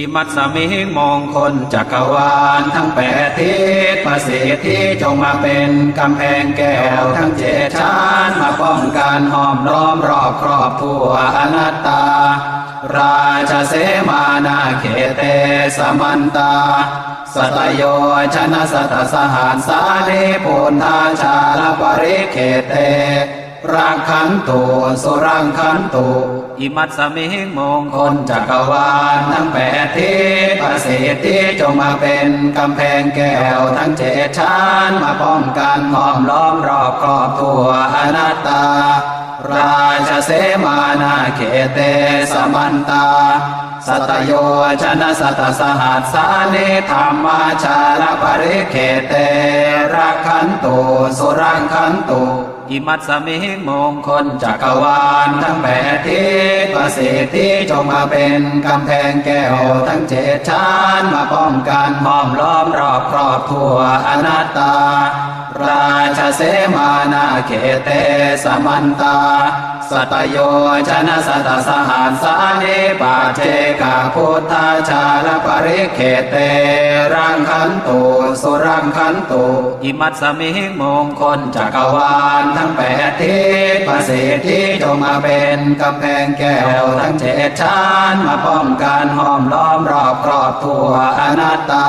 อิมัตสมิงมงคลจักรวาลทั้งแปดทิศประสิทธิจงมาเป็นกำแพงแก้วทั้งเจ็ดชั้นมาป้องกันห้อมล้อมรอบครอบทั่วอนัตตา ราชเสมานาเขเตสมันตา สตโยชนะสตสหานสานิปุณธาชาลปริเขเต รังขันตุสุรังขันตุอิมัตสมิงมงคลจักรวาลทั้งแปดทิศประสิทธิจงมาเป็นกำแพงแก้วทั้งเจ็ดชั้นมาป้องกันห้อมล้อมรอบครอบตัวอนัตตา ราชเสมานาเขเตสมันตาสตโยชนะสตสหัสสานิธรรมาชาลปริเขเตรักขันตุสุรังขันตุอิมัตสมิงมงคลจักรวาลทั้งแปดทิศประสิทธิจงมาเป็นกำแพงแก้วทั้งเจ็ดชั้นมาป้องกันห้อมล้อมรอบครอบทั่วอนัตตา เสมานาเขเตสมันตา สตโยชนะสตสหัสสานิปาเจกาพุทธาชาลปริเขเตรังคันตุสุรังคันตุอิมัตสมิมงคลจักรวาลทั้งแปดทิศประสิทธิจงมาเป็นกำแพงแก้วทั้งเจ็ดชั้นมาป้องกันห้อมล้อมรอบครอบทั่วอนัตตา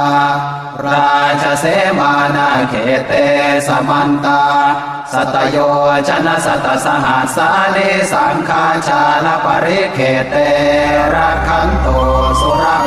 ราชเสมานาเขเตสมันตาสตโยชนะสตสหัสาเลสังฆาชาลปริเขเตระขันตุสุรา